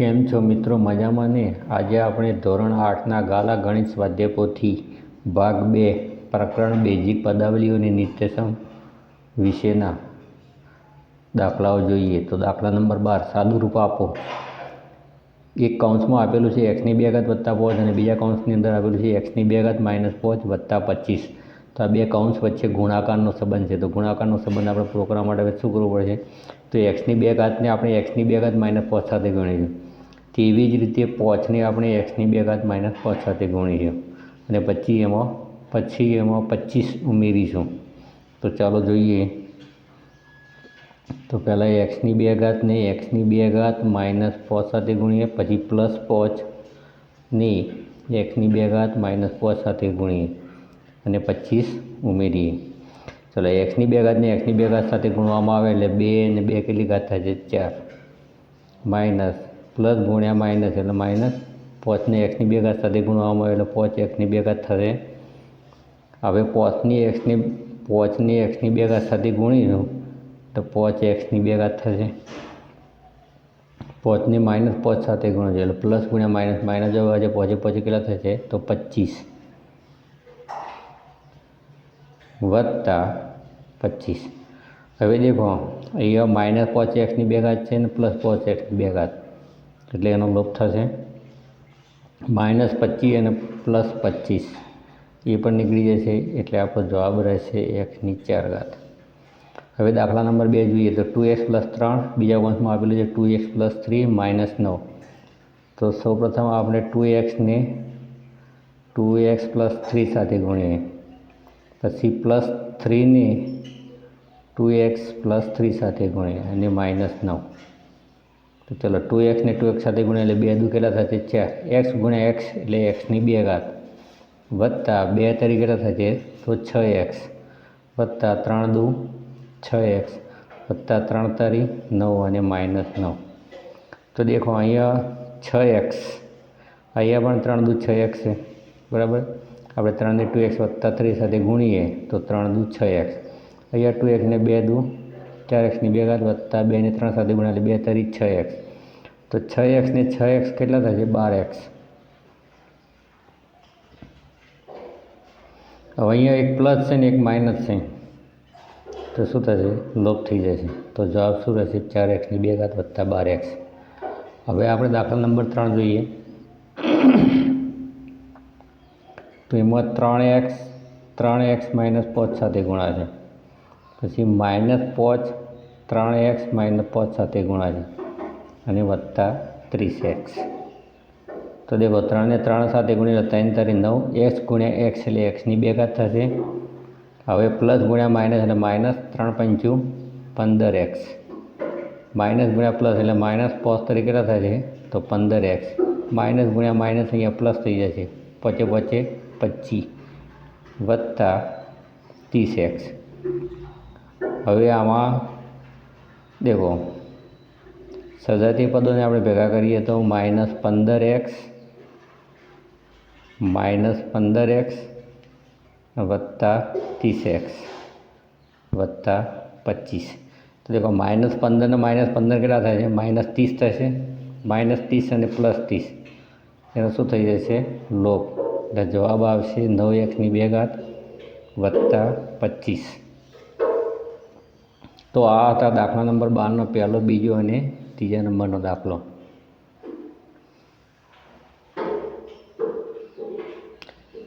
કેમ છો મિત્રો? મજામાં ને? આજે આપણે ધોરણ આઠના ગાલા ગણિત સ્વાધ્યાય ભાગ બે, પ્રકરણ બેઝિક પદાવલીઓની નિત્યસમ વિશેના દાખલાઓ જોઈએ. તો દાખલા નંબર બાર, સાદુરૂપ આપો. એક કૌંસમાં આપેલું છે એક્સની બે ઘાત વત્તા પાંચ અને બીજા કૌંસની અંદર આપેલું છે એક્સની બે ઘાત માઇનસ પાંચ વત્તા પચીસ. તો આ બે કૌંસ વચ્ચે ગુણાકારનો સંબંધ છે. તો ગુણાકારનો સંબંધ આપણે પૂરો કરવા માટે શું કરવું પડશે? તો એક્સની બે ઘાતને આપણે એક્સની બે ઘાત માઇનસ પાંચ સાથે ગણીશું. તેવી જ રીતે પાંચને આપણે એક્સની બે ઘાત માઇનસ પાંચ સાથે ગુણીશું અને પછી એમાં પછી એમાં પચીસ ઉમેરીશું. તો ચાલો જોઈએ. તો પહેલાં એક્સની બે ઘાતને એક્સની બે ઘાત માઇનસ પાંચ સાથે ગુણીએ, પછી પ્લસ પાંચની એક્સની બે ઘાત માઇનસ પાંચ સાથે ગુણીએ અને પચીસ ઉમેરીએ. ચલો એક્સની બે ઘાતને એક્સની બે ઘાત સાથે ગુણવામાં આવે એટલે બે અને બે કેટલી ઘાત થાય છે? ચાર. માઇનસ પ્લસ ગુણ્યા માઇનસ એટલે માઇનસ પોચને એક્સની બે સાથે ગુણવામાં એટલે પોચ એક્સની બે ઘાત થશે હવે પોચની એક્સની પોચની એક્સની બે ઘાત સાથે ગુણીશું તો પોચ એક્સની બે થશે. પોચને માઇનસ પોચ સાથે ગુણજો એટલે પ્લસ ગુણ્યા માઇનસ માઇનસ જવા છે, પોચે પોચે કેટલા થશે? તો પચીસ. વત્તા પચીસ. હવે દેખો, અહીંયા માઇનસ પોચ એક્સની બે ઘાત છે ને પ્લસ પોચ એક્સની બે ઘાત. એટલે એનો લોપ થશે. માઇનસ પચીસ અને પ્લસ પચીસ. એ પણ નીકળી જશે એટલે આપણો જવાબ રહેશે એક્સની ચાર ઘાત હવે દાખલા નંબર બે જોઈએ તો ટુ એક્સ પ્લસ ત્રણ, બીજા વંશમાં આપેલું છે two x plus three minus નવ. તો સૌપ્રથમ આપણે two એક્સને two x plus three સાથે ગુણીએ. પછી પ્લસ થ્રીને ટુ એક્સ પ્લસ થ્રી સાથે ગુણીએ અને માઇનસ નવ. તો ચલો ટુ એક્સને ટુ એક્સ સાથે ગુણ્યા એટલે બે દુ કેટલા થશે ચાર. એક્સ ગુણ્યા એક્સ એટલે એક્સની બે ઘાત. વત્તા બે તરીકે કેટલા થશે તો છ એક્સ વત્તા ત્રણ દુ છ એક્સ વત્તા ત્રણ તારી નવ અને માઇનસ નવ. તો દેખો અહીંયા છ એક્સ અહીંયા પણ ત્રણ દુ છ એક્સ છે. બરાબર? આપણે ત્રણને ટુ એક્સ વત્તા થ્રી સાથે ગુણીએ તો ત્રણ દુ છ એક્સ અહીંયા ટુ એક્સને બે દુ ચાર એક્સની બે ઘાત વત્તા બેને ત્રણ સાથે ગુણ્યા બે તરી છ એક્સ. તો છ એક્સને છ એક્સ કેટલા થશે? બાર એક્સ. હવે અહીંયા એક પ્લસ છે ને એક માઇનસ છે. તો શું થશે? લોપ થઈ જશે. તો જવાબ શું રહેશે? ચાર એક્સની બે ઘાત વત્તા બાર એક્સ. હવે આપણે દાખલા નંબર ત્રણ જોઈએ. તો એમાં ત્રણ એક્સ ત્રણ એક્સ માઇનસ પાંચ સાથે ગુણાશે. પછી માઇનસ પાંચ, ત્રણ એક્સ માઇનસ પાંચ સાથે ગુણાશે અને વત્તા ત્રીસ એક્સ. તો દેખો, ત્રણને ત્રણ સાથે ગુણ્યા ત્રણ તારી નવ, એક્સ ગુણ્યા એક્સ એટલે એક્સની બે ઘાત થશે. હવે પ્લસ ગુણ્યા માઇનસ એટલે માઇનસ ત્રણ પંચું પંદર એક્સ. માઇનસ ગુણ્યા પ્લસ એટલે માઇનસ પાંચ તરીકે થશે તો પંદર એક્સ. માઇનસ ગુણ્યા માઇનસ અહીંયા પ્લસ થઈ જશે. પચે પચે પચીસ વત્તા ત્રીસ એક્સ. હવે આમાં દેખો સજાતી પદોને આપણે ભેગા કરીએ તો માઇનસ પંદર એક્સ, માઇનસ પંદર એક્સ, વત્તા ત્રીસ એક્સ, વત્તા પચીસ. તો દેખો, માઇનસ પંદરને માઇનસ પંદર કેટલા થાય છે? માઇનસ ત્રીસ થશે માઇનસ ત્રીસ અને પ્લસ ત્રીસ. એનો શું થઈ જશે લોપ. એટલે જવાબ આવશે નવ એકની બે ઘાત વત્તા પચીસ. તો આ હતા દાખલા નંબર બારનો પહેલો, બીજો અને ત્રીજા નંબરનો દાખલો.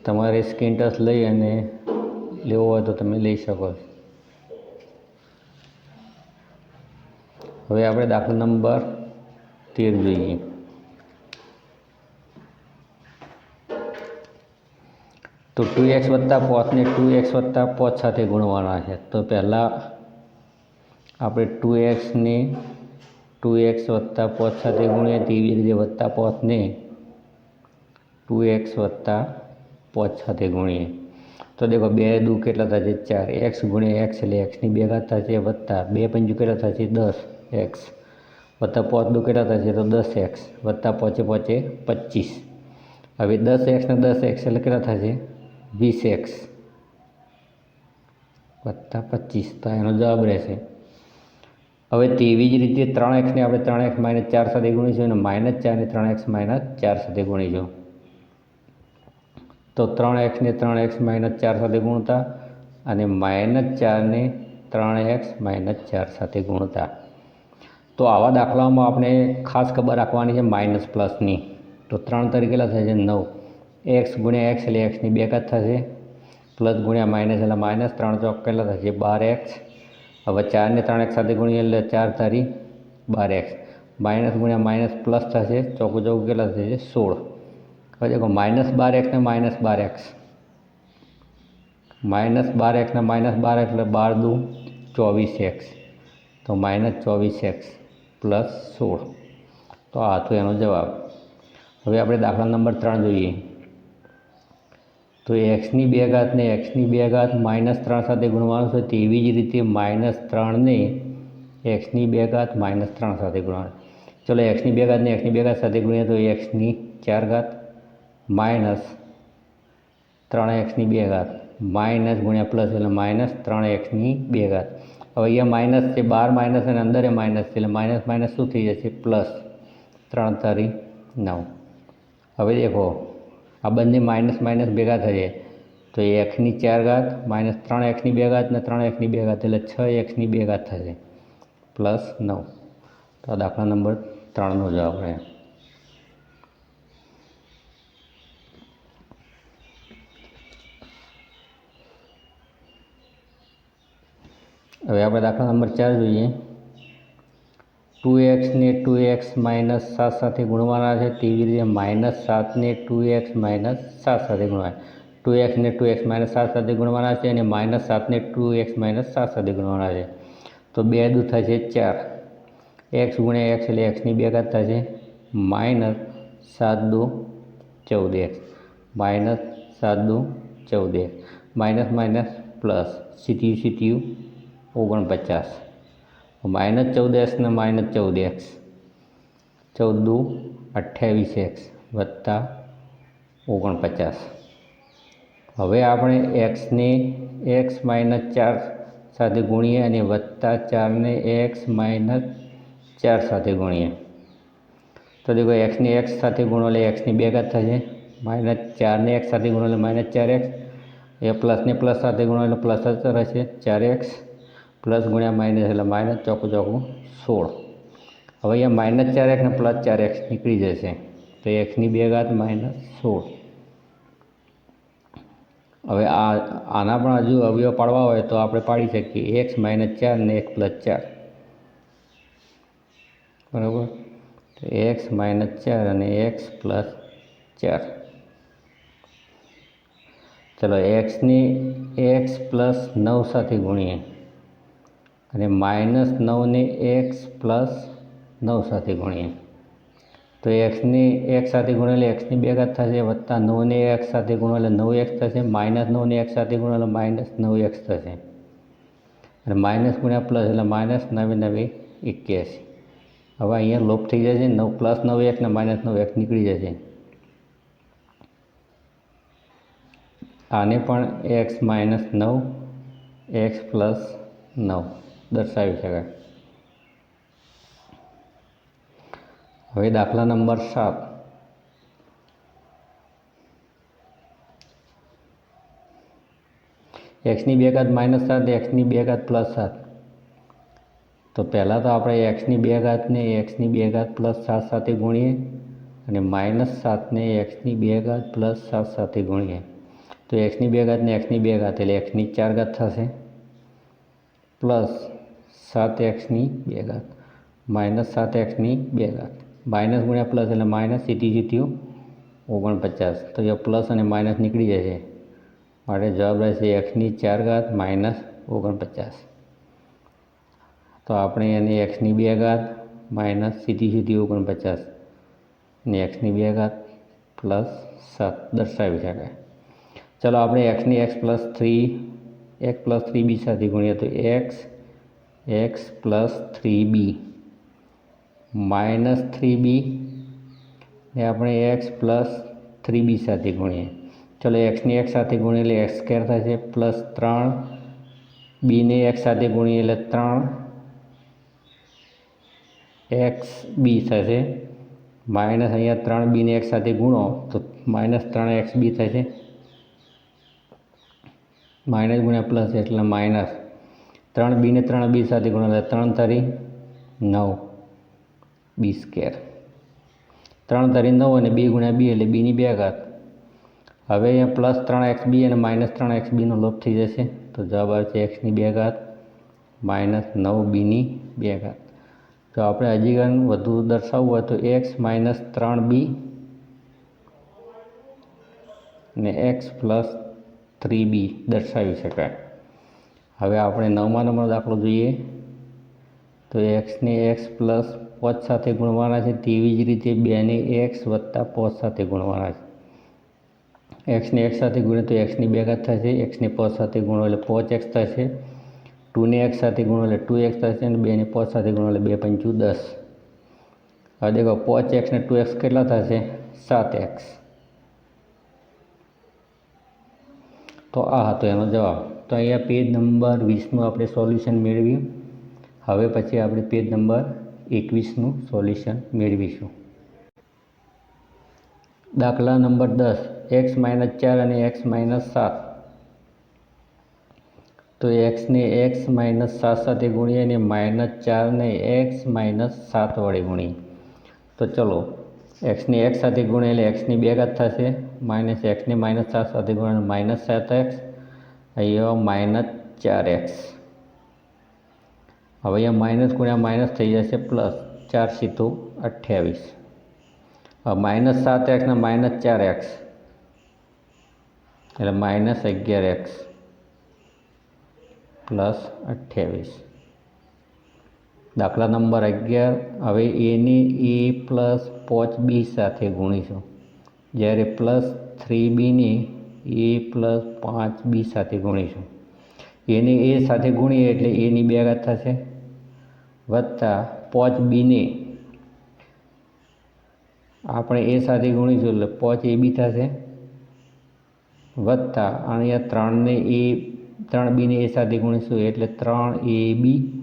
તમારે સ્ક્રીન ટચ લઈ અને લેવો હોય તો તમે લઈ શકો. હવે આપણે દાખલા નંબર તેર જોઈએ. તો ટુ એક્સ વત્તા પાંચને ટુ એક્સ વત્તા પાંચ સાથે ગુણવાના છે. તો પહેલાં આપણે ટુ એક્સને ટુ એક્સ વત્તા પાંચ સાથે ગુણીએ તેવી રીતે વત્તા પાંચને ટુ એક્સ વત્તા પાંચ સાથે ગુણીએ. તો દેખો બે દુ કેટલા થશે ચાર. એક્સ ગુણ્યા એક્સ એટલે એક્સની બે ઘાત થશે વત્તા. બે પંચું કેટલા થશે દસ એક્સ વત્તા પાંચ દુ કેટલા થશે તો દસ એક્સ વત્તા પાંચે પાંચે પચીસ હવે દસ એક્સ ને દસ એક્સ એટલે કેટલા થશે વીસ એક્સ વત્તા પચીસ તો એનો જવાબ રહેશે હવે તેવી જ રીતે ત્રણ એક્સને આપણે ત્રણ એક્સ માઇનસ ચાર સાથે ગુણીશું અને માઇનસ ચારને ત્રણ એક્સ માઇનસ ચાર સાથે ગુણીશું. તો ત્રણ એક્સને ત્રણ એક્સ માઇનસ ચાર સાથે ગુણતા અને માઇનસ ચારને ત્રણ એક્સ માઇનસ ચાર સાથે ગુણતા. તો આવા દાખલાઓમાં આપણે ખાસ ખબર રાખવાની છે માઇનસ પ્લસની. તો ત્રણ તરીકે કેટલા થશે નવ. એક્સ ગુણ્યા એક્સ એટલે એક્સની બે થશે. પ્લસ ગુણ્યા માઇનસ એટલે માઇનસ. ત્રણ ચોક કેટલા થશે બાર એક્સ. હવે ચારને ત્રણ એક સાથે ગુણીએ એટલે ચાર તારી બાર એક્સ. માઇનસ ગુણ્યા માઇનસ પ્લસ થશે ચોખ્ખું ચોખ્ખું કેટલા થશે? સોળ. હવે દેખો, માઇનસ બાર એક્સ ને માઇનસ બાર એક્સ. માઇનસ બાર એક્સ ને માઇનસ બાર એટલે બાર દુ ચોવીસ એક્સ. તો માઇનસ ચોવીસ એક્સ પ્લસ સોળ. તો આ હતો એનો જવાબ. હવે આપણે દાખલા નંબર ત્રણ જોઈએ. તો એક્સની બે ઘાતને એક્સની બે ઘાત માઇનસ ત્રણ સાથે ગુણવાનું છે, તેવી જ રીતે માઇનસ ત્રણને એક્સની બે ઘાત માઇનસ ત્રણ સાથે ગુણવાનું. ચલો એક્સની બે ઘાતને એક્સની બે ઘાત સાથે ગુણીએ તો એક્સની ચાર ઘાત માઇનસ ત્રણ એક્સની બે ઘાત. માઇનસ ગુણ્યા પ્લસ એટલે માઇનસ ત્રણ એક્સની બે ઘાત. હવે અહીંયા માઇનસ છે, બાર માઇનસ અને અંદર એ માઇનસ છે, એટલે માઇનસ માઇનસ શું થઈ જશે? પ્લસ ત્રણ તારી નવ. હવે દેખો આ બંને માઇનસ માઇનસ ભેગા થશે તો એ એક્સની ચાર ઘાત, માઇનસ ત્રણ એક્સની બે ઘાત ને ત્રણ એક્સની બે ઘાત, એટલે છ એક્સની બે ઘાત થશે પ્લસ નવ. તો આ દાખલા નંબર ત્રણનો જવાબ રહે હવે આપણે દાખલા નંબર ચાર જોઈએ. ટુ એક્સને ટુ એક્સ માઇનસ સાત સાથે ગુણવાના છે તેવી રીતે માઇનસ સાતને ટુ એક્સ માઇનસ સાત સાથે ગુણવાના ટુ એક્સને ટુ એક્સ માઇનસ સાત સાથે ગુણવાના છે અને માઇનસ સાતને ટુ એક્સ માઇનસ સાત સાથે ગુણવાના છે તો બે દુ થશે ચાર એક્સ ગુણ્યા એક્સ એટલે એક્સની બે ઘાત થશે માઇનસ સાત દુ ચૌદ એક્સ માઇનસ સાત દુ ચૌદ એક્સ માઇનસ માઇનસ પ્લસ સીટીયુ સીટીયુ ઓગણપચાસ માઇનસ ચૌદ એક્સ ને માઇનસ ચૌદ એક્સ. ચૌદ દુ અઠ્યાવીસ એક્સ વત્તા ઓગણપચાસ. હવે આપણે એક્સને એક્સ માઇનસ ચાર સાથે ગુણીએ અને વત્તા ચારને એક્સ માઇનસ ચાર સાથે ગુણીએ. તો દેખો એક્સને એક્સ સાથે ગુણો એટલે એક્સની બે ઘાત થશે. માઇનસ ચારને એક્સ સાથે ગુણો એટલે માઇનસ ચાર એક્સ. એ પ્લસને પ્લસ સાથે ગુણો એટલે પ્લસ જ રહેશે ચાર એક્સ. પ્લસ ગુણ્યા માઇનસ એટલે માઇનસ ચોખ્ખું ચોખ્ખું સોળ. હવે અહીંયા માઇનસ ચાર એક્સ ને પ્લસ ચાર એક્સ નીકળી જશે. તો એક્સની બે ઘાત માઇનસ સોળ. હવે આ આના પણ હજુ અવયવ પાડવા હોય તો આપણે પાડી શકીએ. એક્સ માઇનસ ચાર ને એક પ્લસ ચાર. બરાબર? તો એક્સ માઇનસ ચાર અને એક્સ પ્લસ ચાર. ચલો, એક્સની, એક્સ પ્લસ નવ સાથે ગુણીએ. અને માઇનસ નવને એક્સ પ્લસ નવ સાથે ગુણીએ. તો એક્સની એક સાથે ગુણેલી એક્સની બે ઘાત થશે, વત્તા નવને એક્સ સાથે ગુણો એટલે નવ એક્સ થશે, માઇનસ નવને એક્સ સાથે ગુણો એટલે માઇનસ નવ એક્સ થશે. અને માઇનસ ગુણ્યા પ્લસ એટલે માઇનસ નવે નવે એક્યાસી. હવે અહીંયા લોપ થઈ જશે, નવ પ્લસ નવ એક્સ ને માઇનસ નવ એક્સ નીકળી જશે. આને પણ એક્સ માઇનસ નવ, એક્સ પ્લસ નવ. દર્શાવી શકાય. હવે દાખલા નંબર સાત. એક્સની બે ઘાત માઇનસ સાત એક્સની બે ઘાત પ્લસ સાત. તો પહેલાં તો આપણે એક્સની બે ઘાતને એક્સની બે ઘાત પ્લસ સાત સાથે ગુણીએ અને માઇનસ સાતને એક્સની બે ઘાત પ્લસ સાત સાથે ગુણીએ. તો એક્સની બે ઘાતને એક્સની બે ઘાત એટલે એક્સની ચાર ઘાત થશે. પ્લસ સાત એક્સની બે ઘાત માઇનસ સાત એક્સની બે ઘાત માઇનસ ગુણ્યા પ્લસ એટલે માઇનસ સીટી જીત્યું ઓગણપચાસ તો એ પ્લસ અને માઇનસ નીકળી જશે માટે જવાબ રહેશે એક્સની ચાર ઘાત માઇનસ ઓગણપચાસ તો આપણે એને એક્સની બે ઘાત માઇનસ સીટી સીટી ઓગણપચાસ ને એક્સની બે ઘાત પ્લસ સાત દર્શાવી શકાય ચલો આપણે એક્સની x plus three x plus three b સાથે ગુણીએ તો x x plus three b. Minus three b ને આપણે એક્સ પ્લસ થ્રી બી સાથે ગુણીએ. ચલો એક્સની એક્સ સાથે ગુણીએ એટલે એક્સ સ્કેર થશે પ્લસ ત્રણ. બીને એક્સ સાથે ગુણીએ એટલે ત્રણ. એક્સ બી થશે માઇનસ અહીંયા ત્રણ બીને એક સાથે ગુણો તો માઇનસ ત્રણ એક્સ બી થશે માઇનસ ગુણ્યા પ્લસ એટલે માઇનસ. ત્રણ બીને ત્રણ બી સાથે ગુણો એટલે ત્રણ તરી નવ. બી સ્કેર ત્રણ તરી નવ અને બી ગુણ્યા બી એટલે બીની બે ઘાત. હવે અહીંયા પ્લસ ત્રણ એક્સ બી અને માઇનસ ત્રણ એક્સ બીનો લોપ થઈ જશે. તો જવાબ આવે છે એક્સની બે ઘાત માઇનસ નવ બીની બે ઘાત. જો આપણે હજી ગણ વધુ દર્શાવવું હોય તો એક્સ માઇનસ ત્રણ બી ને એક્સ પ્લસ થ્રી બી દર્શાવી શકાય. હવે આપણે નવમા નંબર દાખલો જોઈએ. તો એક્સને એક્સ પ્લસ પોચ સાથે ગુણવાના છે, તેવી જ રીતે બેને એક્સ વત્તા પોચ સાથે ગુણવાના છે. એક્સને એક્સ સાથે ગુણે તો એક્સની બે ઘાત થશે એક્સને પોચ સાથે ગુણો એટલે પોચ એક્સ થશે. ટુને એક્સ સાથે ગુણો એટલે ટુ એક્સ થશે અને બેને પોચ સાથે ગુણો એટલે બે પંચું દસ. હવે દેખો, પોચ એક્સ ને ટુ એક્સ કેટલા થશે? સાત એક્સ તો આ હતો એનો જવાબ. તો અહીંયા પેજ નંબર વીસનું આપણે સોલ્યુશન મેળવ્યું. હવે પછી આપણે પેજ નંબર એકવીસનું સોલ્યુશન મેળવીશું. દાખલા નંબર દસ એક્સ માઇનસ ચાર અને એક્સ માઇનસ સાત. તો એક્સને એક્સ માઇનસ સાત સાથે ગુણીએ અને માઇનસ ચારને એક્સ માઇનસ સાત વડે ગુણીએ. તો ચલો એક્સને એક્સ સાથે ગુણે એટલે એક્સની બે ઘાત થશે. માઇનસ એક્સને માઇનસ સાત સાથે ગુણે માઇનસ સાત એક્સ અહીંયા માઇનસ ચાર એક્સ. હવે અહીંયા માઇનસ ગુણ્યા માઇનસ થઈ જશે પ્લસ ચાર સીધું અઠ્યાવીસ. હવે માઇનસ સાત એક્સ ને માઇનસ ચાર એક્સ. એટલે માઇનસ અગિયાર એક્સ પ્લસ અઠ્યાવીસ. દાખલા નંબર અગિયાર. હવે એને એ પ્લસ પોચ બી સાથે ગુણીશું. જ્યારે પ્લસ થ્રી બીને એ પ્લસ પાંચ બી સાથે ગુણીશું. એને એ સાથે ગુણીએ એટલે એની બે ઘાત થશે. વત્તા પોચ બીને આપણે એ સાથે ગુણીશું એટલે પોચ એ બી થશે. વત્તા અહીંયા ત્રણને એ ત્રણ બીને એ સાથે ગુણીશું એટલે ત્રણ એ બી.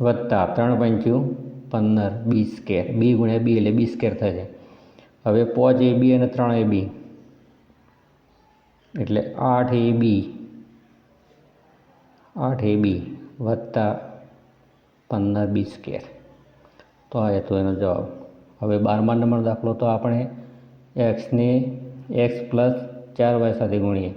વત્તા ત્રણ પંચું પંદર બી સ્કેર. બી ગુણ્યા બી એટલે બી સ્કેર થશે. હવે પોચ એ બી અને ત્રણ એ બી. એટલે આઠ એ બી. આઠ એ બી વત્તા પંદર બી સ્કેર. તો આ હતો એનો જવાબ. હવે બારમા નંબર દાખલો તો આપણે એક્સને એક્સ પ્લસ ચાર વાય સાથે ગુણીએ.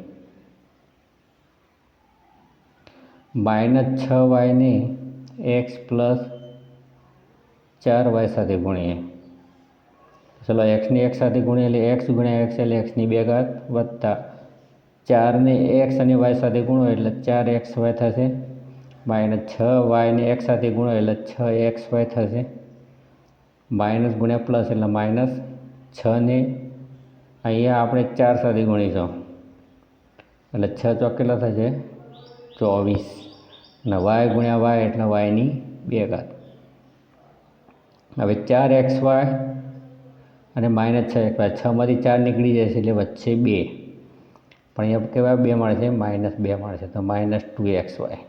માઇનસ છ વાયને એક્સ પ્લસ ચાર વાય સાથે ગુણીએ. ચલો એક્સને એક્સ સાથે ગુણીએ એટલે એક્સ ગુણ્યા એક્સ એટલે એક્સની બે ઘાત વત્તા ચારને એક્સ અને વાય સાથે ગુણો એટલે ચાર એક્સ વાય થશે. માઇનસ છ વાયને એક્સ સાથે ગુણો એટલે છ એક્સ વાય થશે. માઇનસ ગુણ્યા પ્લસ એટલે માઇનસ છને અહીંયા આપણે ચાર સાથે ગુણીશું. એટલે છ ચોક કેટલા થશે? ચોવીસ. અને વાય ગુણ્યા વાય એટલે વાયની બે ઘાત. હવે ચાર એક્સ વાય અને માઇનસ છ એક્સ વાય. છમાંથી ચાર નીકળી જશે એટલે વચ્ચે બે. પણ અહીંયા કહેવાય બે મળશે માઇનસ બે મળશે તો minus two x y.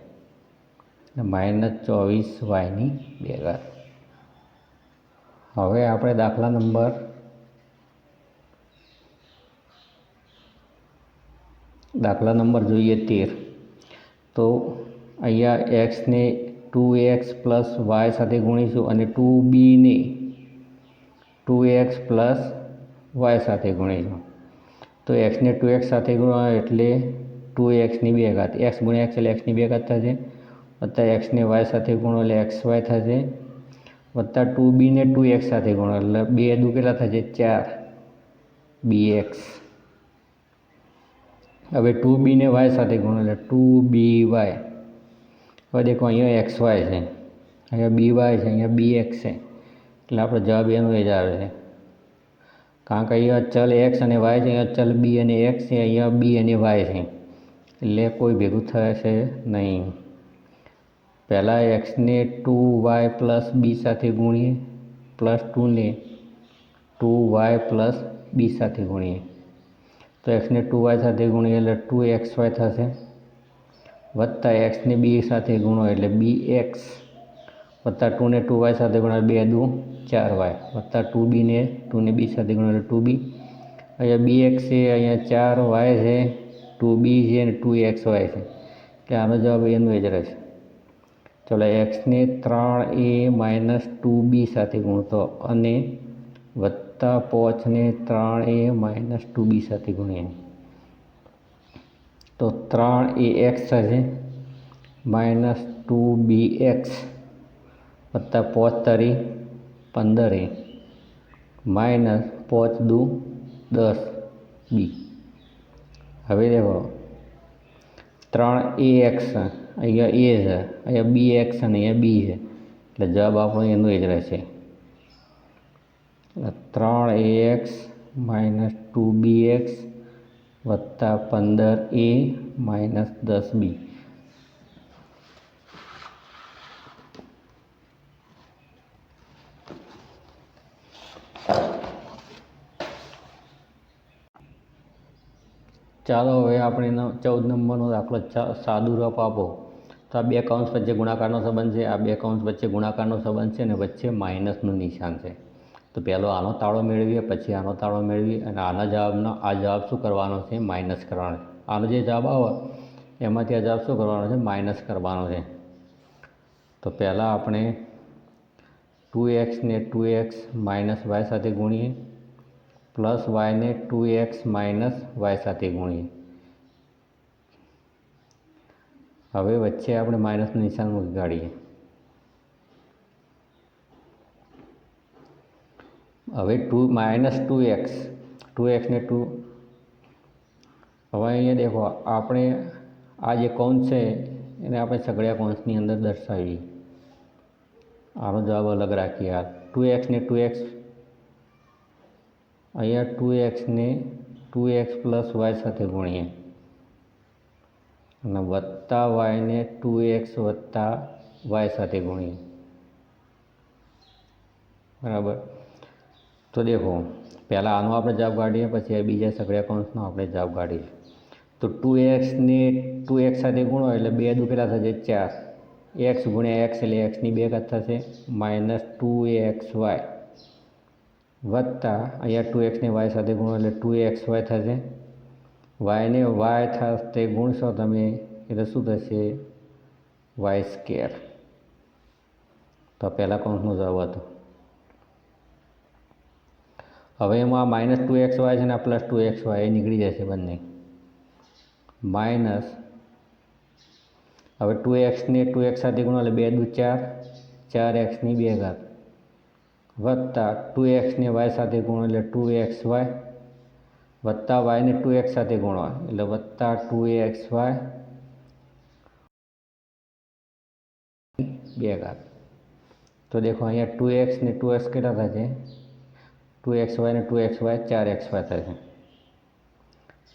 Minus ચોવીસ વાયની બે ઘાત હવે આપણે દાખલા નંબર દાખલા નંબર જોઈએ તેર. તો અહીંયા એક્સને ટુ એક્સ પ્લસ વાય સાથે ગુણીશું અને ટુ બીને ટુ એક્સ પ્લસ વાય સાથે ગુણીશું. તો એક્સને ટુ એક્સ સાથે ગુણો એટલે ટુ એક્સની બે ઘાત. એક્સ ગુણ્યા એક્સ એટલે એક્સની બે ઘાત થશે. વત્તા એક્સને વાય સાથે ગુણો એટલે એક્સ વાય થશે. વત્તા ટુ બીને ટુ એક્સ સાથે ગુણો એટલે બે દુ કેટલા થશે? ચાર. બી એક્સ હવે ટુ બીને વાય સાથે ગુણો એટલે ટુ બી વાય હવે દેખો અહીંયા એક્સ વાય છે. અહીંયા બી વાય છે, અહીંયા બી એક્સ છે. એટલે આપણો જવાબ એનો એ જ આવે છે. કારણ કે અહીંયા ચલ એક્સ અને વાય છે, અહીંયા ચલ બી અને એક્સ છે, અહીંયા બી અને વાય છે. એટલે કોઈ ભેગું થશે નહીં. પહેલાં એક્સને ટુ વાય પ્લસ બી સાથે ગુણીએ, પ્લસ ટુને ટુ વાય પ્લસ બી સાથે ગુણીએ. તો એક્સને ટુ વાય સાથે ગુણીએ એટલે ટુ એક્સ વાય થશે. વત્તા એક્સને બી સાથે ગુણો એટલે બી એક્સ. વત્તા ટુ ને ટુ વાય સાથે ગુણાય બે દુ ચાર વાય. વત્તા ટુ બી ને ટુ ને બી સાથે ગુણાય ટુ બી. અહીંયા બી એક્સ છે, અહીંયા ચાર વાય છે, ટુ બી છે અને ટુ એક્સ વાય છે. એટલે આનો જવાબ એનો જ રહેશે ચલો એક્સને ત્રણ એ માઇનસ ટુ બી સાથે ગુણતો અને વત્તા પોચને ત્રણ એ માઇનસ ટુ બી સાથે ગુણીએ. તો ત્રણ એ એક્સ થશે. Minus two b x. વત્તા પોચ તરી પંદર. માઇનસ પોચ દુ દસ બી. હવે દેખો. ત્રણ એ એક્સ અહીંયા એ છે. અહીંયા બી એક્સ અને અહીંયા બી છે. એટલે જવાબ આપણો એનું એ જ રહેશે. ત્રણ a x minus two b x વત્તા પંદર એ માઇનસ દસ બી. ચાલો હવે આપણે ચૌદ નંબરનો દાખલો ચા- સાદું રફ આપો. તો આ બે કૌંસ વચ્ચે ગુણાકારનો સંબંધ છે, આ બે કૌંસ વચ્ચે ગુણાકારનો સંબંધ છે અને વચ્ચે માઇનસનું નિશાન છે. તો પહેલો આનો તાળો મેળવીએ, પછી આનો તાળો મેળવીએ અને આના જવાબનો આ જવાબ શું કરવાનો છે? માઇનસ કરવાનો છે. આનો જે જવાબ આવે, એમાંથી આ જવાબ શું કરવાનો છે? માઇનસ કરવાનો છે. તો પહેલાં આપણે two એક્સને two x minus y સાથે ગુણીએ, પ્લસ વાયને ટુ એક્સ માઇનસ વાય સાથે ગુણીએ. હવે વચ્ચે આપણે માઇનસનું નિશાન કાઢીએ. હવે two, minus two x, two x two, હવે અહીંયા દેખો, આપણે આ જે કૌંસ છે, એને આપણે સગળ્યા કૌંસની અંદર દર્શાવીએ. આનો જવાબ અલગ રાખીએ. આ ટુ એક્સને ટુ એક્સ અહીંયા two એક્સને two x plus Y સાથે ગુણીએ. અને વત્તા વાયને ટુ એક્સ વત્તા વાય સાથે ગુણીએ. બરાબર? તો દેખો, પહેલાં આનો આપણે જવાબ કાઢીએ, પછી બીજા સગળ્યા કૌંસનો આપણે જવાબ કાઢીએ. તો ટુ એક્સને ટુ એક્સ સાથે ગુણો એટલે બે દુ થશે ચાર. એક્સ ગુણ્યા એક્સ એટલે એક્સની બે ઘાત થશે. માઇનસ ટુ એક્સ વાય વત્તા અહીંયા ટુ એક્સને વાય સાથે ગુણો એટલે ટુ એક્સ વાય થશે. વાયને વાય થશે ગુણશો તમે, એટલે શું થશે? વાય સ્કેર તો પહેલાં કૌંસનો જવાબ હતો. હવે એમાં માઇનસ ટુ એક્સ વાય છે ને પ્લસ ટુ એક્સ વાય એ નીકળી જશે બંને. માઇનસ હવે ટુ એક્સને ટુ એક્સ સાથે ગુણો એટલે બે દુ ચાર ચાર એક્સની બે ઘાત વત્તા ટુ એક્સને વાય સાથે ગુણો એટલે ટુ એક્સ વાય વત્તા વાયને ટુ એક્સ સાથે ગુણો એટલે વત્તા ટુ એક્સ વાય બે ઘાત તો દેખો અહીંયા ટુ એક્સ ને ટુ એક્સ કેટલા છે ટુ એક્સ વાય ને ટુ એક્સ વાય ચાર એક્સ વાય થશે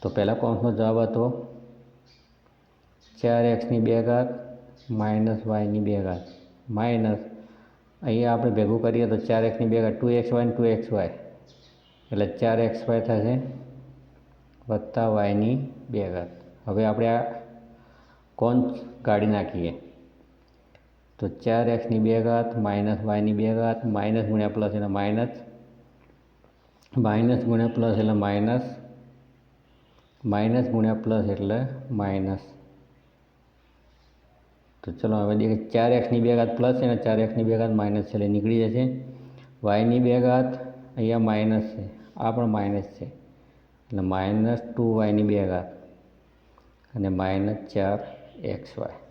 તો પહેલાં કોન્સનો જવાબ હતો ચાર એક્સની બે ઘાત, માઇનસ વાયની બે ઘાત. માઇનસ, અહીંયા આપણે ભેગું કરીએ તો ચાર એક્સની બે ઘાત, two x y two x y એટલે ચાર એક્સ વાય થશે વત્તા વાયની બે ઘાત. હવે આપણે આ કોણ કાઢી નાખીએ? તો ચાર એક્સની બે ઘાત, માઇનસ વાયની બે ઘાત, માઇનસ ગુણ્યા પ્લસ એટલે માઇનસ. માઇનસ ગુણ્યા પ્લસ એટલે માઇનસ. માઇનસ ગુણ્યા પ્લસ એટલે માઇનસ. તો ચલો હવે દેખે, ચાર એક્સની બે ઘાત પ્લસ છે અને ચાર એક્સની બે ઘાત માઇનસ છે, એટલે નીકળી જશે. વાયની બે ઘાત અહીંયા માઇનસ છે. આ પણ માઇનસ છે. એટલે માઇનસ ટુ વાયની બે ઘાત અને માઇનસ ચાર એક્સ વાય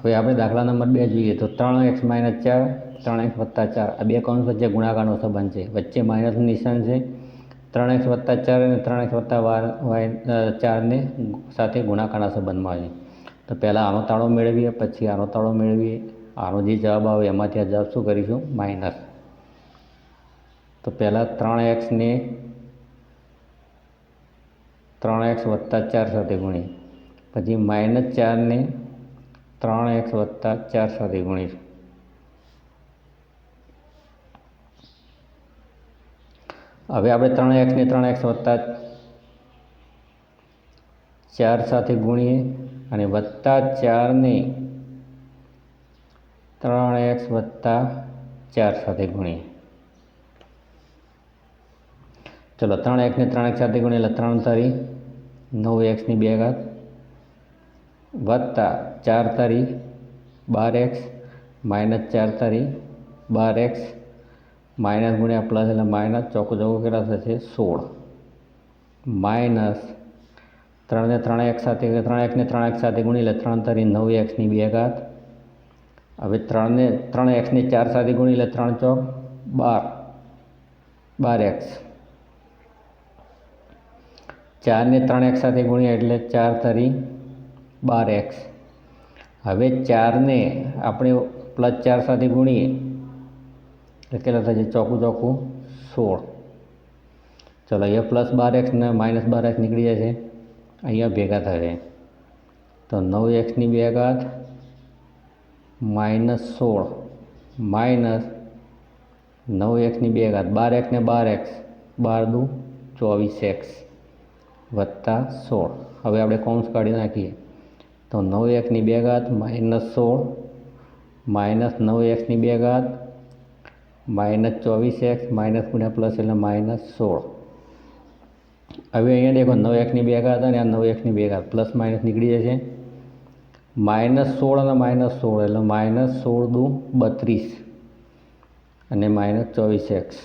હવે આપણે દાખલા નંબર બે જોઈએ. તો ત્રણ એક્સ માઇનસ ચાર, ત્રણ એક્સ વત્તા ચાર. આ બે કૌંસ વચ્ચે ગુણાકારનો સંબંધ છે? વચ્ચે માઇનસનું નિશાન છે. ત્રણ એક્સ વત્તા ચાર અને ત્રણ એક્સ વત્તા વાય ચારને સાથે ગુણાકારના સંબંધમાં છે તો પહેલાં આનો તાળો મેળવીએ, પછી આનો તાળો મેળવીએ. આનો જે જવાબ આવે એમાંથી આ જવાબ શું કરીશું? માઇનસ તો પહેલાં ત્રણ એક્સને ત્રણ એક્સ વત્તા ચાર સાથે ગુણીએ. પછી માઇનસ ચારને ત્રણ એક્સ વત્તા ચાર સાથે ગુણીશું. હવે આપણે ત્રણ એક્સને ત્રણ એક્સ વત્તા ચાર સાથે ગુણીએ અને વત્તા ચારને ત્રણ એક્સ વત્તા ચાર સાથે ગુણીએ. ચલો, ત્રણ એક્સને ત્રણ એક્સ સાથે ગુણીએ એટલે ત્રણ તારી નવ એક્સની બે ઘાત વત્તા ચાર તારી બાર એક્સ માઇનસ ચાર તારી બાર એક્સ માઇનસ ગુણ્યા પ્લસ એટલે માઇનસ ચોખ્ખું ચોખ્ખું કેટલા થશે? સોળ. માઇનસ ત્રણને ત્રણ એક સાથે ત્રણ એકને ત્રણ એક સાથે ગુણી લે ત્રણ તરી નવ એક્સની બે ઘાત. હવે ત્રણને, ત્રણ એક્સને ચાર સાથે ગુણી લે ત્રણ ચોક બાર. બાર એક્સ. ચારને ત્રણ એક્સ સાથે ગુણીએ એટલે ચાર તરી બાર એક્સ. હવે ચારને આપણે પ્લસ ચાર સાથે ગુણીએ એટલે કેટલા થશે ચોખ્ખું ચોખ્ખું સોળ. ચાલો, અહીંયા પ્લસ બાર એક્સ ને માઇનસ બાર એક્સ નીકળી જાય છે. અહીંયા ભેગા થશે તો નવ એક્સની બે ઘાત માઇનસ સોળ. માઇનસ નવ એક્સની બે બાર એક્સ બાર એક્સ બાર દુ ચોવીસ એક્સ વત્તા સોળ. હવે આપણે કૌંસ કાઢી નાખીએ. તો નવ એક્સની બે ઘાત માઇનસ સોળ. માઇનસ નવ એક્સની બે ઘાત માઇનસ ચોવીસ એક્સ, માઇનસ ગુણ્યા પ્લસ એટલે માઇનસ સોળ. હવે અહીંયા દેખો નવ એકની બે ઘાત અને આ નવ એકની બે ઘાત. પ્લસ માઇનસ નીકળી જશે. માઇનસ સોળ અને માઇનસ સોળ એટલે માઇનસ સોળ દુ બત્રીસ. અને માઇનસ ચોવીસ એક્સ.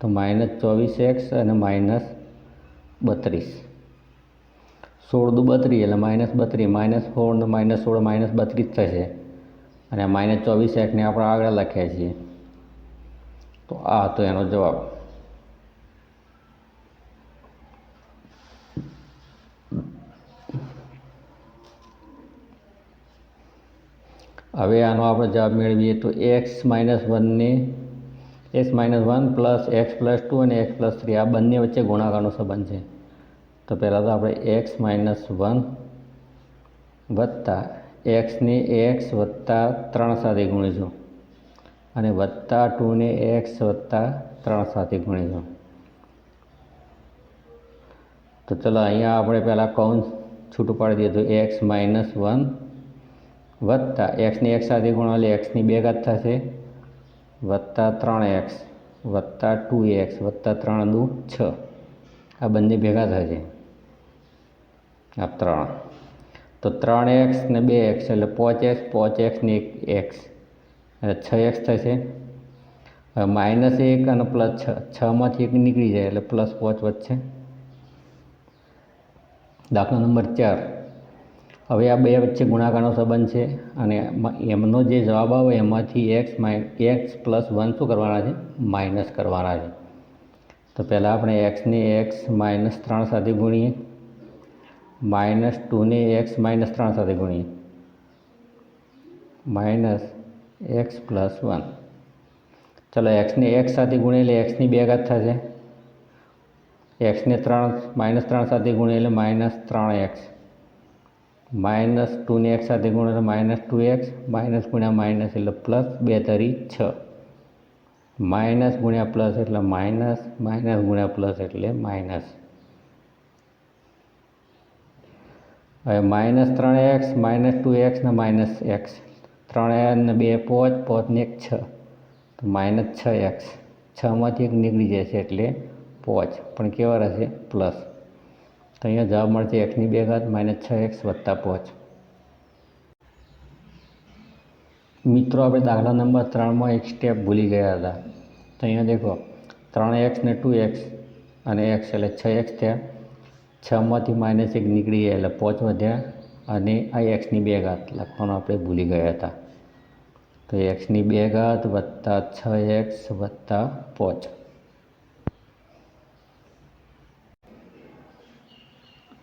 તો માઇનસ ચોવીસ એક્સ અને માઇનસ બત્રીસ. સોળ દુ બત્રીસ એટલે માઇનસ બત્રીસ. માઇનસ સોળ માઇનસ સોળ, માઇનસ બત્રીસ થશે. અને માઇનસ ચોવીસ એક્સને આપણે આગળ લખ્યા છીએ. તો આ હતો એનો જવાબ. હવે આનો આપણે જવાબ મેળવીએ તો x minus વનને x minus one plus x plus two અને એક્સ પ્લસ થ્રી આ બંને વચ્ચે ગુણાકારનો સંબંધ છે. તો પહેલાં તો આપણે એક્સ માઇનસ વન વત્તા એક્સને એક્સ વત્તા ત્રણ સાથે ગુણીશું. અને વત્તા ટુને એક્સ વત્તા ત્રણ સાથે ગુણીશું તો ચલો અહીંયા આપણે પહેલાં કૌંસ છૂટું પાડી દઈએ. તો એક્સ માઇનસ વન વત્તા એક્સની એક્સ સાથે ગુણો એટલે એક્સની બે ઘાત થશે. વત્તા ત્રણ એક્સ વત્તા ટુ એક્સ વત્તા ત્રણ દુ છ. આ બંને ભેગા થશે. આ ત્રણ. તો ત્રણ એક્સ ને બે એક્સ એટલે પાંચ એક્સ પાંચ એક્સ ને એક એક્સ. છ એક્સ થશે. હવે માઇનસ એક અને પ્લસ છ. છમાંથી એક નીકળી જાય એટલે પ્લસ પાંચ વધશે. દાખલા નંબર ચાર. હવે આ બે વચ્ચે ગુણાકારનો સંબંધ છે અને એમનો જે જવાબ આવે એમાંથી એક્સ માઈ, એક્સ પ્લસ વન શું કરવાના છે? માઇનસ કરવાના છે. તો પહેલાં આપણે એક્સને એક્સ માઇનસ ત્રણ સાથે ગુણીએ. માઇનસ ટુને એક્સ માઇનસ ત્રણ સાથે ગુણીએ. Minus x plus one. ચલો એક્સને એક્સ સાથે ગુણીએ એટલે એક્સની બે ઘાત થશે. એક્સને ત્રણ, માઇનસ ત્રણ સાથે ગુણીએ એટલે માઇનસ ત્રણ એક્સ. માઇનસ ટુને એક્સ સાથે ગુણો એટલે માઇનસ ટુ એક્સ, માઇનસ ગુણ્યા માઇનસ એટલે પ્લસ બે તરી છ. માઇનસ ગુણ્યા પ્લસ એટલે માઇનસ માઇનસ ગુણ્યા પ્લસ એટલે માઇનસ. હવે માઇનસ ત્રણ એક્સ, માઇનસ ટુ એક્સ ને માઇનસ એક્સ. ત્રણ બે પોચ પોચ ને એક છ. માઇનસ છ એક્સ છમાંથી એક નીકળી જશે એટલે પોચ. પણ કેવા રહેશે? પ્લસ તો અહીંયા જવાબ મળશે એક્સની બે ઘાત માઇનસ છ એક્સ વત્તા પોચ. મિત્રો, આપણે દાખલા નંબર ત્રણમાં એક સ્ટેપ ભૂલી ગયા હતા. તો અહીંયા દેખો, ત્રણ એક્સ ને ટુ એક્સ અને એક્સ એટલે છ એક્સ થયા. છમાંથી માઇનસ એક નીકળી ગયા એટલે પોચ વધ્યા અને આ એક્સની બે ઘાત લખવાનું આપણે ભૂલી ગયા હતા. તો એક્સની બે ઘાત વત્તા છ એક્સ વત્તા પાંચ.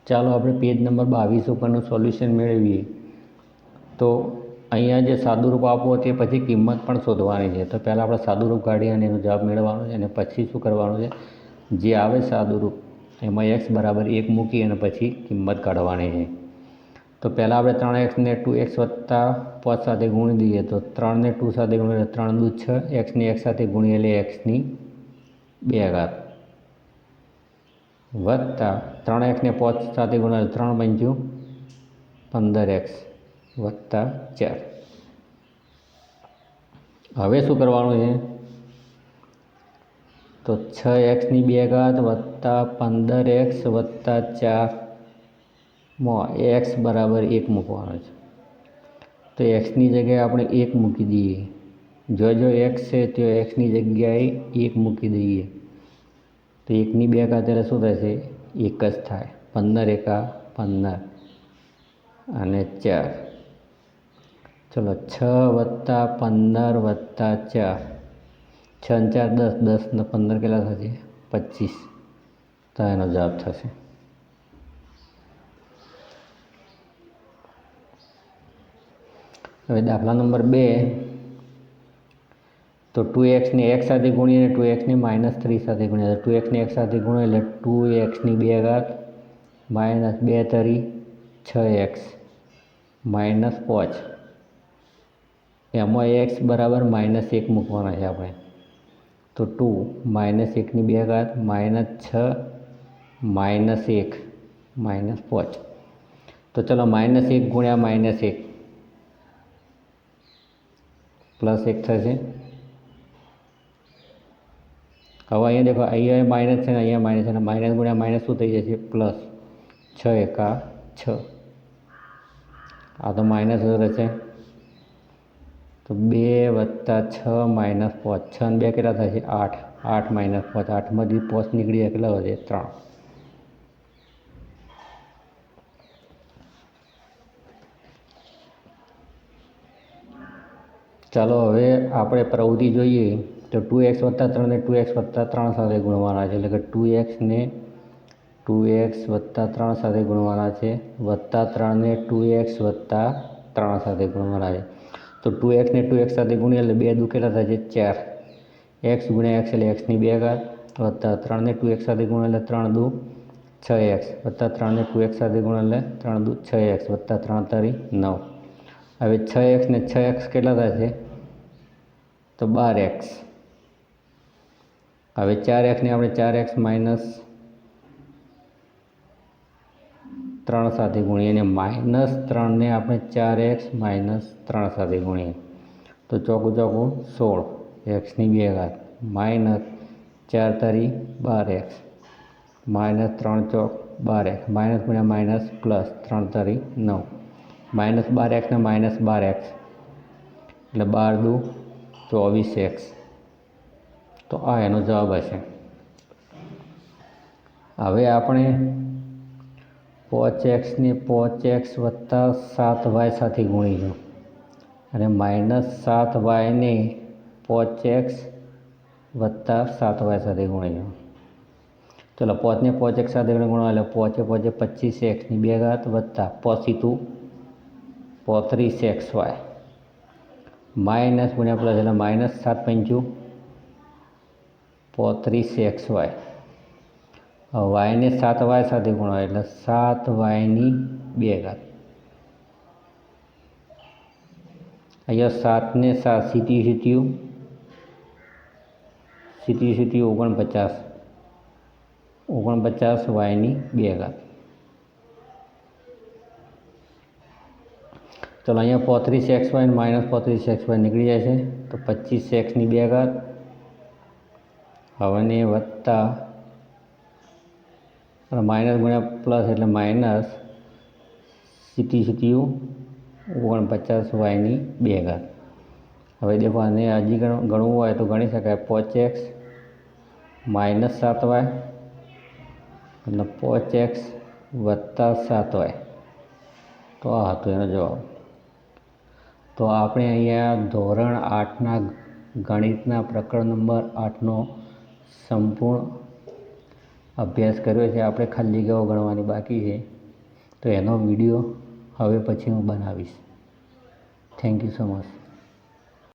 ચાલો આપણે પેજ નંબર બાવીસ ઉપરનું સોલ્યુશન મેળવીએ. તો અહીંયા જે સાદુરૂપ આપવો તે પછી કિંમત પણ શોધવાની છે. તો પહેલાં આપણે સાદુરૂપ કાઢી અને એનો જવાબ મેળવવાનો છે અને પછી શું કરવાનું છે? જે આવે સાદુરૂપ, એમાં એક્સ બરાબર એક મૂકી અને પછી કિંમત કાઢવાની છે. તો પહેલાં આપણે ત્રણ એક્સને ટુ એક્સ વત્તા પાંચ સાથે ગુણી દઈએ તો ત્રણને ટુ સાથે ગુણીએ ત્રણ દૂધ છ. એક્સને એક્સ સાથે ગુણીએ એટલે એક્સની બે ઘાત. વત્તા ત્રણ એક્સને પાંચ સાથે ગુણ્યા ત્રણ પંચું પંદર એક્સ વત્તા ચાર. હવે શું કરવાનું છે? તો છ એક્સની બે ઘાત વત્તા પંદર એક્સ વત્તા ચારમાં એક્સ બરાબર એક મૂકવાનો છે. તો એક્સની જગ્યાએ આપણે એક મૂકી દઈએ. જો જો એક્સ છે તો એક્સની જગ્યાએ એક મૂકી દઈએ. તો એકની બે કા એટલે શું થશે? એક જ થાય. પંદર એકા પંદર. અને ચાર. ચલો, છ વત્તા પંદર વત્તા ચાર. છ ચાર દસ. દસ ને પંદર કેટલા થશે? પચીસ. તો એનો જવાબ થશે. હવે દાખલા નંબર બે. તો ટુ એક્સને એક સાથે ગુણીએ અને ટુ એક્સને માઇનસ થ્રી સાથે ગુણીએ. ટુ એક્સને એક સાથે ગુણો એટલે ટુ એક્સની બે ઘાત માઇનસ બે તરી છ એક્સ માઇનસ પાંચ. એમાં એક્સ બરાબર માઇનસ એક મૂકવાના છે આપણે. તો ટુ માઇનસ એકની બે ઘાત માઇનસ છ માઇનસ એક માઇનસ પાંચ. તો ચલો માઇનસ એક ગુણ્યા માઇનસ એક. પ્લસ એક થશે. હવે અહીંયા દેખો, અહીંયા માઇનસ છે ને અહીંયા માઇનસ છે ને માઇનસ ગુણ્યા માઇનસ શું થઈ જશે? પ્લસ છ એકા છ. આ તો માઇનસ રહેશે. તો બે વત્તા છ માઇનસ પાંચ. છ ને બે કેટલા થશે? આઠ. આઠ માઇનસ પાંચ. આઠમાંથી પાંચ નીકળી કેટલા વધે ત્રણ. ચાલો હવે આપણે પ્રવૃત્તિ જોઈએ તો ટુ એક્સ વત્તા ત્રણને ટુ એક્સ વત્તા ત્રણ સાથે ગુણવાના છે. એટલે કે ટુ એક્સને ટુ એક્સ વત્તા ત્રણ સાથે ગુણવાના છે. વત્તા ત્રણને ટુ એક્સ વત્તા ત્રણ સાથે ગુણવાના છે. તો ટુ એક્સને ટુ એક્સ સાથે ગુણીએ એટલે બે દુખેલા થાય છે ચાર. એક્સ ગુણ્યા એક્સ એટલે એક્સની બે ઘાત. વત્તા ત્રણને ટુ એક્સ સાથે ગુણ એટલે ત્રણ દુ છ એક્સ. વત્તા ત્રણને ટુ એક્સ સાથે ગુણ એટલે ત્રણ દુ છ એક્સ. વત્તા ત્રણ તારી નવ. હવે છ એક્સ ને છ એક્સ કેટલા છે? તો બાર એક્સ હવે ચાર એક્સને આપણે ચાર એક્સ માઇનસ ત્રણ સાથે ગુણીએ અને માઇનસ ત્રણને આપણે ચાર એક્સ માઇનસ ત્રણ સાથે ગુણીએ. તો ચોકું ચોકું સોળ એક્સની બે ઘાત. માઇનસ ચાર તારી બાર એક્સ માઇનસ ત્રણ ચોક બાર એક્સ માઇનસ ગુણ્યા માઇનસ પ્લસ ત્રણ તારી નવ. માઇનસ બાર એક્સ ને માઇનસ બાર એક્સ. એટલે બાર દુ ચોવીસ એક્સ. તો આ એનો જવાબ હશે. હવે આપણે પોચ એક્સને પોચ એક્સ વત્તા સાત વાય સાથે ગુણીશું. અને માઇનસ સાત વાયને પોચ એક્સ વત્તા સાત વાય સાથે ગુણીશું. ચલો પોચને પોચ એક્સ સાથે ગુણવા, એટલે પોચે પોચે પચીસ એક્સની બે ઘાત વત્તા પોસીતું પોત્રીસ એક્સ વાય માઇનસ ગુણ્યા પ્લસ એટલે માઇનસ સાત પંચું પોત્રીસ એક્સ વાય વાયને સાત વાય સાથે ગુણો એટલે સાત વાયની બે ઘાત અહીંયા સાતને સાત સીટી સીટીયું સીટી સીટીયું ઓગણપચાસ ઓગણપચાસ વાયની બે ઘાત ચલો અહીંયા પોત્રીસ એક્સ વાય માઇનસ પોત્રીસ એક્સ વાય નીકળી જાય છે. તો પચીસ એક્સની બે ઘાત. હવેને વત્તા માઇનસ ગુણ્યા પ્લસ એટલે માઇનસ સીટી સીટીયું ઓગણપચાસ વાયની બે ઘાત. હવે દેખો આને હજી ગણ, ગણવું હોય તો ગણી શકાય. પોચ એક્સ માઇનસ સાત વાય એટલે પોચ એક્સ વત્તા સાત વાય. તો આ હતો એનો જવાબ. તો આપણે અહીંયા ધોરણ આઠના ગણિતના પ્રકરણ નંબર આઠનો સંપૂર્ણ અભ્યાસ કર્યો છે. આપણે ખાલી જગ્યાઓ ગણવાની બાકી છે. તો એનો વીડિયો હવે પછી હું બનાવીશ. Thank you so much